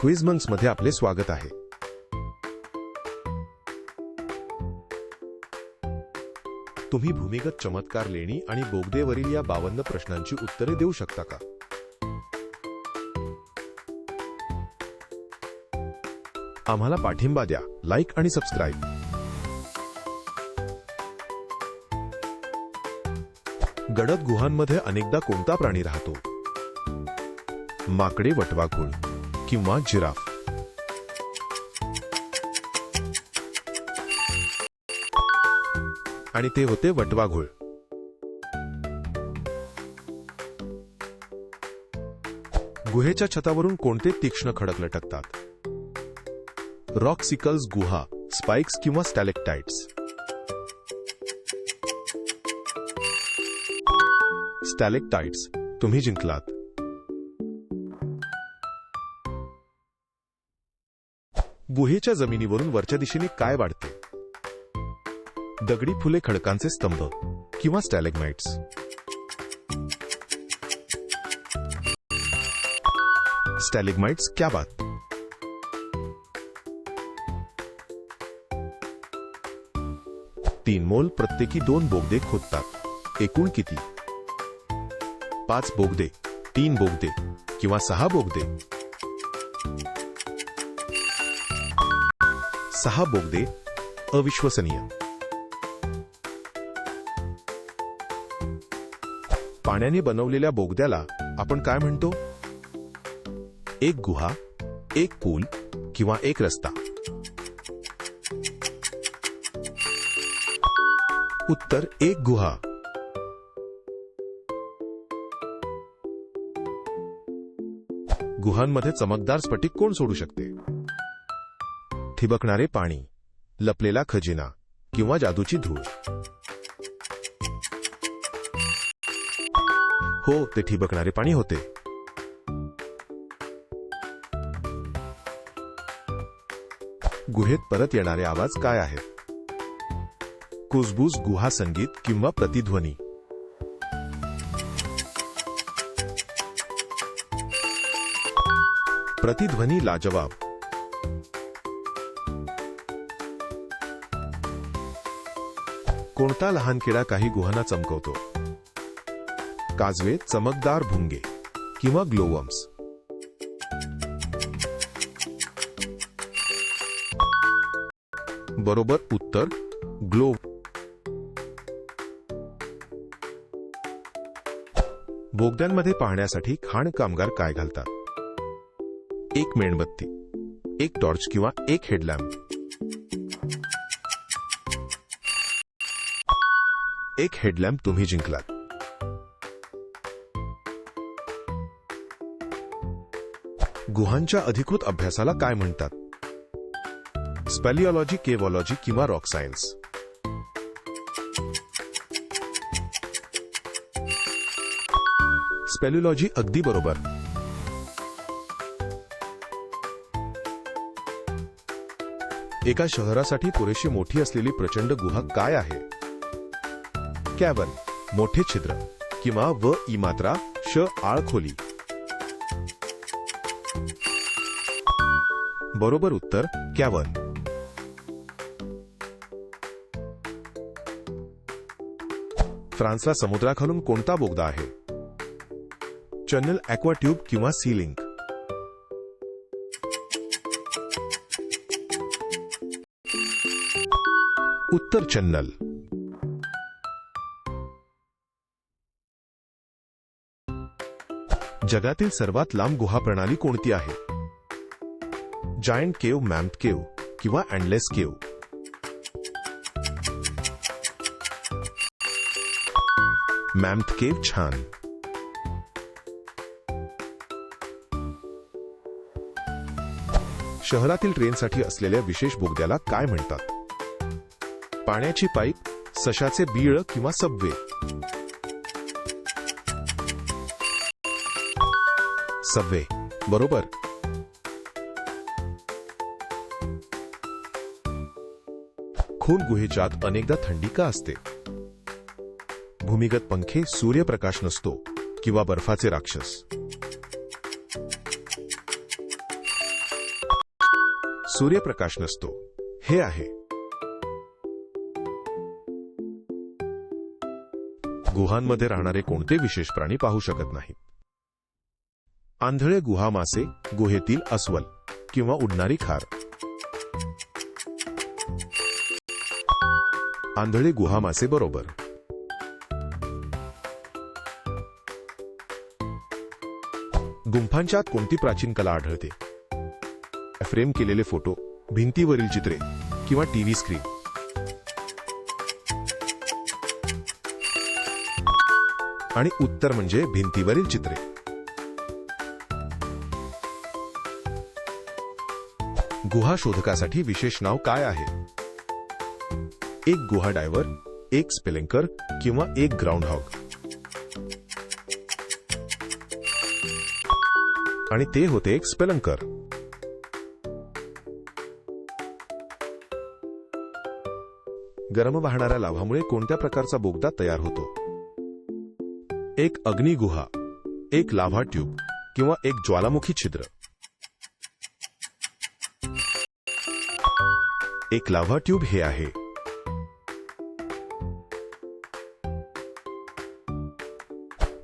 क्विझमन्समध्ये आपले स्वागत आहे. तुम्ही भूमिगत चमत्कार लेणी आणि बोगदेवरील या बावन्न प्रश्नांची उत्तरे देऊ शकता का? आम्हाला पाठिंबा द्या लाईक आणि सबस्क्राईब. गडद गुहांमध्ये अनेकदा कोणता प्राणी राहतो? माकडे वटवाघूळ. किंवा जिराफ. आणि ते होते वटवाघूळ गुहेच्या छतावरून कोणते तीक्ष्ण खडक लटकतात? रॉक सिकल्स गुहा स्पाइक्स किंवा स्टॅलेक्टाइट्स. स्टॅलेक्टाइट्स तुम्ही जिंकलात. गुहेच्या जमिनीवरून वरच्या दिशेने काय वाढते? दगडी फुले खडकांचे स्तंभ किंवा स्टॅलेगमाइट्स. स्टॅलेगमाइट्स क्या बात? तीन मोल प्रत्येकी दोन बोगदे खोदतात. एकूण किती? पाच बोगदे तीन बोगदे किंवा सहा बोगदे. सहा बोगदे अविश्वसनीय. पाण्याने बनवलेल्या बोगद्याला आपण काय म्हणतो? एक गुहा एक पूल किंवा एक रस्ता. उत्तर एक गुहा. गुहांमध्ये चमकदार स्फटिक कोण सोडू शकते? ठिबकणारे पाणी लपलेला खजिना किंवा जादूची धूळ. हो ते ठिबकणारे पाणी होते. गुहेत परत येणारे आवाज काय आहेत? कुजबूज गुहा संगीत किंवा प्रतिध्वनी. प्रतिध्वनी लाजवाब. कोणता लहान किडा काही गुहांना चमकवतो? काजवे चमकदार भुंगे किंवा ग्लोवम्स. बरोबर उत्तर ग्लो बोगद्यांमध्ये पाहण्यासाठी खाण कामगार काय घालतात? एक मेणबत्ती एक टॉर्च किंवा एक हेडलॅम्प. एक हेडलॅम्प तुम्ही जिंकलात. गुहांच्या अधिकृत अभ्यासाला काय म्हणतात? स्पेलिओलॉजी केवॉलॉजी किंवा रॉक सायन्स स्पेल्युलॉजी अगदी बरोबर. एका शहरासाठी पुरेशी मोठी असलेली प्रचंड गुहा काय आहे? कॅवन मोठे छिद्र. किंवा व ई मात्रा श आळ खोली बरोबर उत्तर कॅवन फ्रान्सला समुद्राखालून कोणता बोगदा आहे? चॅनल ॲक्वा ट्यूब किंवा सीलिंग. उत्तर चन्नल जगातील सर्वात लांब गुहा प्रणाली कोणती आहे? जायंट केव मॅम्प केव किंवा अँडलेस केव मॅम्थ केव छान. शहरातील ट्रेनसाठी असलेल्या विशेष बोगद्याला काय म्हणतात? पाण्याची पाईप सशाचे बीळ किंवा सबवे सबवे बरोबर? खून गुहेच्या अनेकदा थंडी का असते? भूमिगत पंखे सूर्यप्रकाश नसतो किंवा बर्फाचे राक्षस. सूर्यप्रकाश नसतो. हे आहे. गुहांमध्ये राहणारे कोणते विशेष प्राणी पाहू शकत नाहीत आंधळे गुहा मासे गुहेतील अस्वल किंवा उडणारी खार. आंधळे गुहा मासे बरोबर. गुंफांच्या कोणती प्राचीन कला आढळते? फ्रेम केलेले फोटो भिंतीवरील चित्रे किंवा टीव्ही स्क्रीन. आणि उत्तर म्हणजे भिंतीवरील चित्रे. गुहा शोधकासाठी विशेष नाव काय आहे? एक गुहा डायव्हर एक स्पेलिंकर किंवा एक ग्राउंड हॉग आणि ते होते एक स्पेलंकर गरम वाहणाऱ्या लाभामुळे कोणत्या प्रकारचा बोगदा तयार होतो? एक अग्निगुहा एक लाभा ट्यूब किंवा एक ज्वालामुखी छिद्र. एक लाव्हा ट्यूब हे आहे.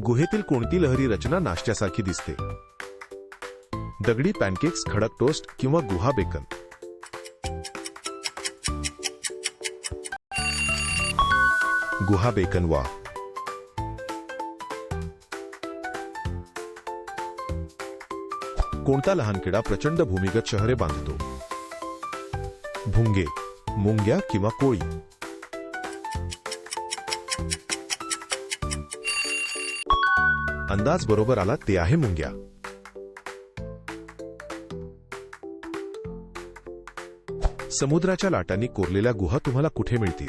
गुहेतील कोणती लहरी रचना नाश्त्यासारखी दिसते? दगडी पॅनकेक्स खडक टोस्ट किंवा गुहा बेकन? गुहा बेकन वा. कोणता लहान किडा प्रचंड भूमिगत शहरे बांधतो? भुंगे मुंग्या किंवा कोळी अंदाज बरोबर आला ते आहे मुंग्या समुद्राच्या लाटांनी कोरलेल्या गुहा तुम्हाला कुठे मिळतील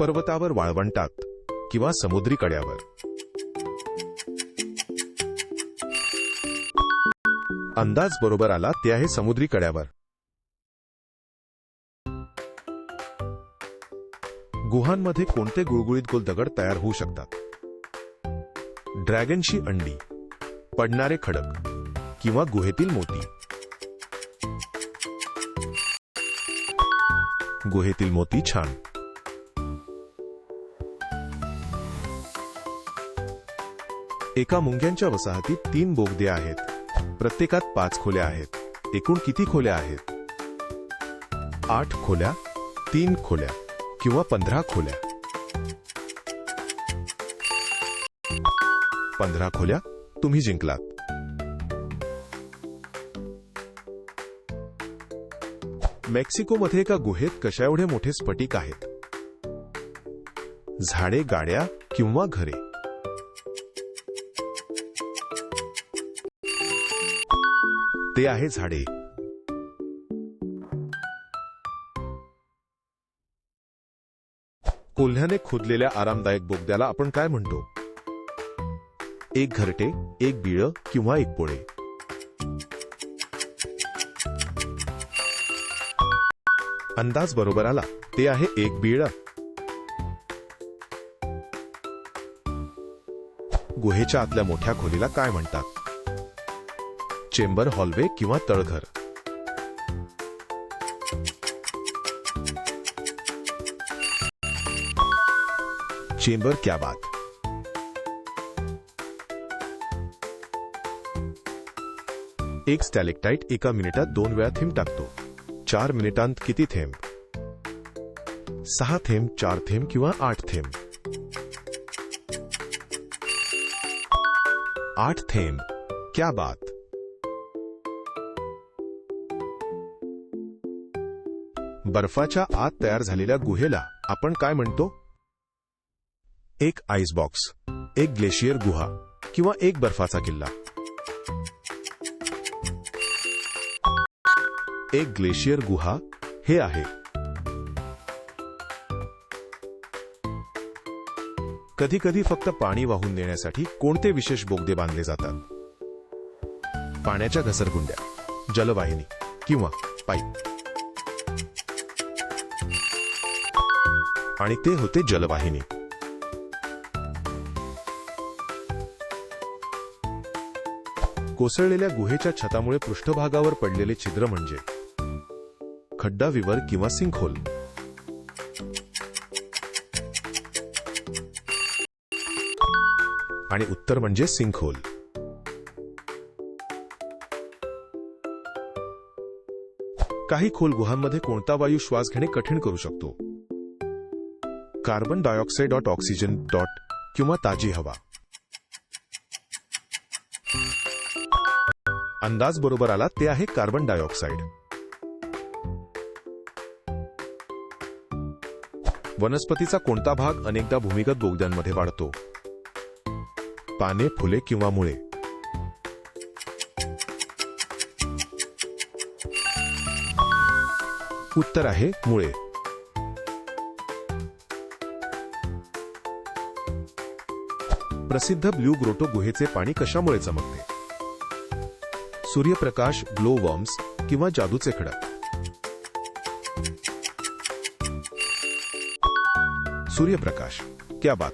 पर्वतावर वाळवंटात किंवा समुद्री कड्यावर अंदाज बरोबर आला ते आहे समुद्री कड्यावर गुहांमध्ये कोणते गुळगुळीत गोल दगड तयार होऊ शकतात? ड्रॅगनची अंडी पडणारे खडक किंवा गुहेतील मोती. गुहेतील मोती छान. एका मुंग्यांच्या वसाहतीत तीन बोगदे आहेत. प्रत्येकात पाच खोल्या आहेत. एकूण किती खोल्या आहेत? आठ खोल्या तीन खोल्या. किंवा पंधरा खोल्या. पंधरा खोल्या तुम्ही जिंकलात. मेक्सिकोमध्ये एका गुहेत कशा एवढे मोठे स्फटिक आहेत? झाडे गाड्या किंवा घरे? ते आहे झाडे. कोल्ह्याने खोदलेल्या आरामदायक बोगद्याला आपण काय म्हणतो? एक घरटे एक बिळ किंवा एक पोळे? अंदाज बरोबर आला. ते आहे एक बिळ. गुहेच्या आतल्या मोठ्या खोलीला काय म्हणतात? चेंबर हॉलवे किंवा तळघर? चेंबर क्या बात एक स्टॅलेक्टाईट एका मिनिटात दोन वेळा थेंब टाकतो. चार मिनिटांत किती थेंब? सहा थेंब चार थेंब किंवा आठ थेंब? आठ थेंब. क्या बात? बर्फाच्या आत तयार झालेल्या गुहेला आपण काय म्हणतो? एक आईस बॉक्स एक ग्लेशियर गुहा किंवा एक बर्फाचा किल्ला. एक ग्लेशियर गुहा हे आहे. कधी कधी फक्त पाणी वाहून नेण्यासाठी कोणते विशेष बोगदे बांधले जातात? पाण्याच्या घसरगुंड्या जलवाहिनी किंवा पाईप. आणि ते होते जलवाहिनी. कोसळलेल्या गुहेच्या छतामुळे पृष्ठभागावर पडलेले छिद्र म्हणजे खड्डा विवर किंवा सिंकहोल. आणि उत्तर म्हणजे सिंकहोल. काही खोल गुहांमध्ये कोणता वायू श्वास घेणे कठीण करू शकतो? Carbon dioxide dot oxygen dot किंवा ताजी हवा. अंदाज बरोबर आला ते आहे कार्बन डायऑक्साईड वनस्पतीचा कोणता भाग अनेकदा भूमिगत बोगद्यांमध्ये वाढतो? पाने फुले किंवा मुळे? उत्तर आहे मुळे. प्रसिद्ध ब्ल्यू ग्रोटो गुहेचे पाणी कशामुळे चमकते? सूर्यप्रकाश ग्लो वॉर्म्स किंवा जादूचे खडक सूर्यप्रकाश क्या बात.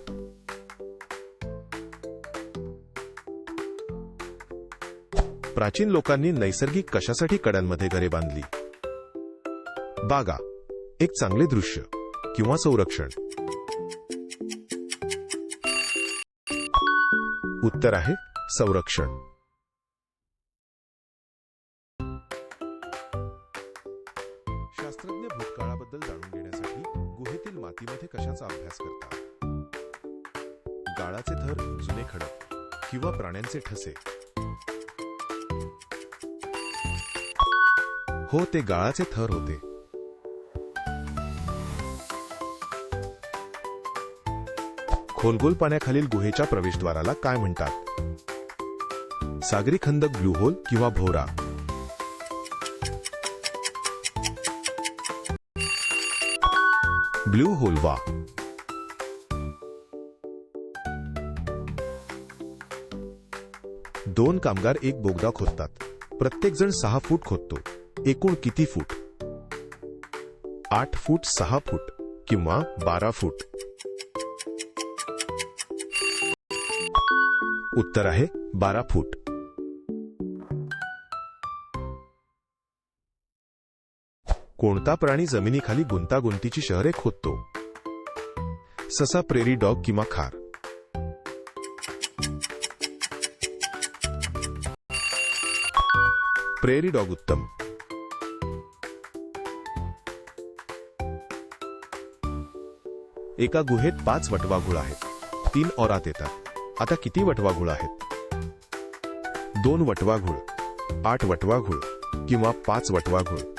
प्राचीन लोकांनी नैसर्गिक कशासाठी कड्यांमध्ये घरे बांधली? बागा एक चांगले दृश्य किंवा संरक्षण. उत्तर आहे संरक्षण. गुहेतील मातीमध्ये कशाचा अभ्यास करता गाळाचे थर जुने खडक किंवा प्राण्यांचे ठसे? हो ते गाळाचे थर होते. खोलगोल पाण्याखालील गुहेच्या प्रवेशद्वाराला काय म्हणतात? सागरी खंदक ब्लू होल किंवा भोवरा ब्लू होलवा दोन कामगार एक बोगदा खोदतात. प्रत्येक जण सहा फूट खोदतो. एकूण किती फूट? आठ फूट सहा फूट किंवा बारा फूट? उत्तर आहे बारा फूट. कोणता प्राणी जमिनीखाली गुंतागुंतीची शहरे खोदतो? ससा प्रेरी डॉग किंवा खार. प्रेरी डॉग उत्तम. एका गुहेत पाच वटवाघूळ आहेत. तीन औरात येतात. आता किती वटवाघूळ आहेत? दोन वटवाघूळ आठ वटवाघूळ किंवा पाच वटवाघूळ.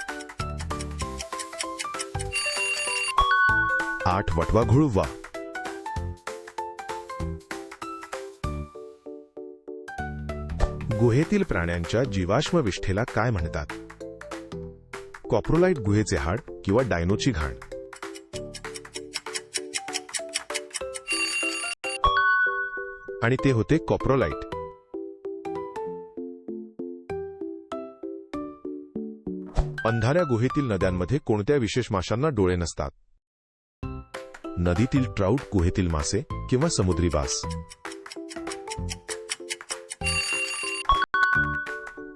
आठ वटवा वा गुहेतील प्राण्यांच्या जीवाश्म विष्ठेला काय म्हणतात? कॉप्रोलाइट गुहेचे हाड किंवा डायनोची घाण? आणि ते होते कॉप्रोलाइट. अंधाऱ्या गुहेतील नद्यांमध्ये कोणत्या विशेष माशांना डोळे नसतात? नदीतील ट्राऊट गुहेतील मासे किंवा समुद्री बास.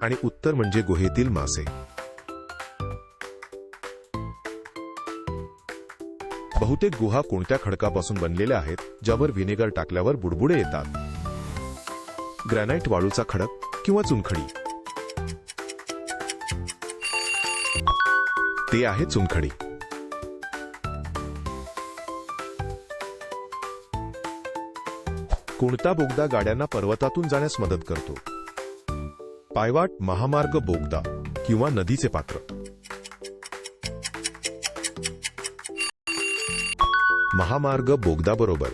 आणि उत्तर म्हणजे गुहेतील मासे. बहुतेक गुहा कोणत्या खडकापासून बनलेल्या आहेत ज्यावर व्हिनेगर टाकल्यावर बुडबुडे येतात? ग्रॅनाइट वाळूचा खडक किंवा चुनखडी? ते आहे चुनखडी. कोणता बोगदा गाड्यांना पर्वतातून जाण्यास मदत करतो. पायवाट महामार्ग बोगदा किंवा नदीचे पात्र. महामार्ग बोगदा बरोबर.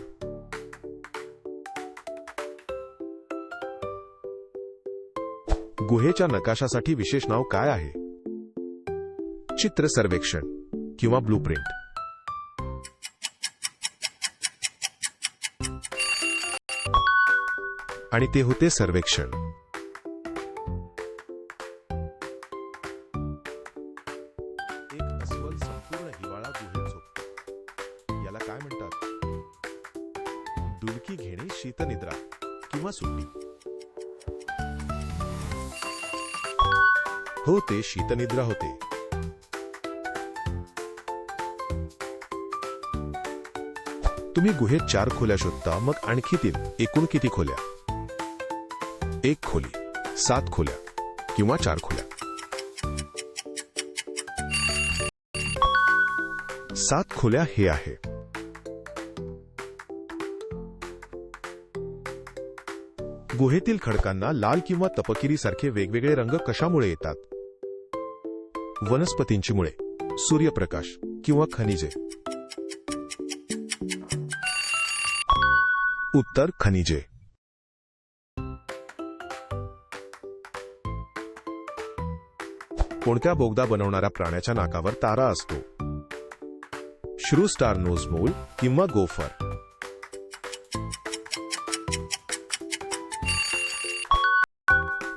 गुहेच्या नकाशासाठी विशेष नाव काय आहे? चित्र सर्वेक्षण किंवा ब्लूप्रिंट. आणि ते होते सर्वेक्षण. एक अस्वल संपूर्ण हिवाळा गुहेत झोपतो. याला काय म्हणतात? डुलकी घेणे शीतनिद्रा किंवा सुट्टी. हो ते शीतनिद्रा होते. तुम्ही गुहेत चार खोल्या शोधता मग आणखी तीन एकूण किती खोल्या? एक खोली सात खोल्या किंवा चार खोल्या. सात खोल्या हे आहे. गुहेतील खडकांना लाल किंवा तपकिरी सारखे वेगवेगळे रंग कशामुळे येतात? वनस्पतींची मुळे सूर्यप्रकाश किंवा खनिजे. उत्तर खनिजे. कोणत्या बोगदा बनवणाऱ्या प्राण्याच्या नाकावर तारा असतो? श्रू स्टार नोज मोल किंवा गोफर.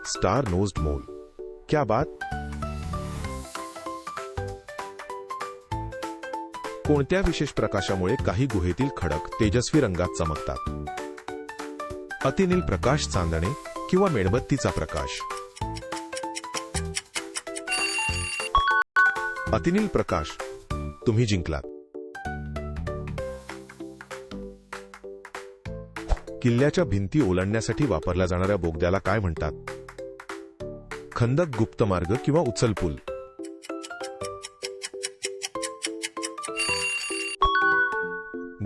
स्टार नोज्ड मोल. क्या बात? कोणत्या विशेष प्रकाशामुळे काही गुहेतील खडक तेजस्वी रंगात चमकतात? अतिनील प्रकाश चांदणे किंवा मेणबत्तीचा प्रकाश. अतिनील प्रकाश तुम्ही जिंकलात. किल्ल्याच्या भिंती ओलांडण्यासाठी वापरल्या जाणाऱ्या बोगद्याला काय म्हणतात? खंदक गुप्त मार्ग किंवा उचलपूल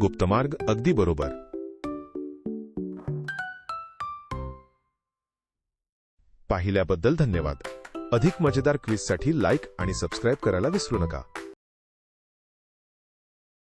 गुप्तमार्ग अगदी बरोबर. पाहिल्याबद्दल धन्यवाद. अधिक मजेदार क्विजसाठी लाईक आणि सबस्क्राईब करायला विसरू नका.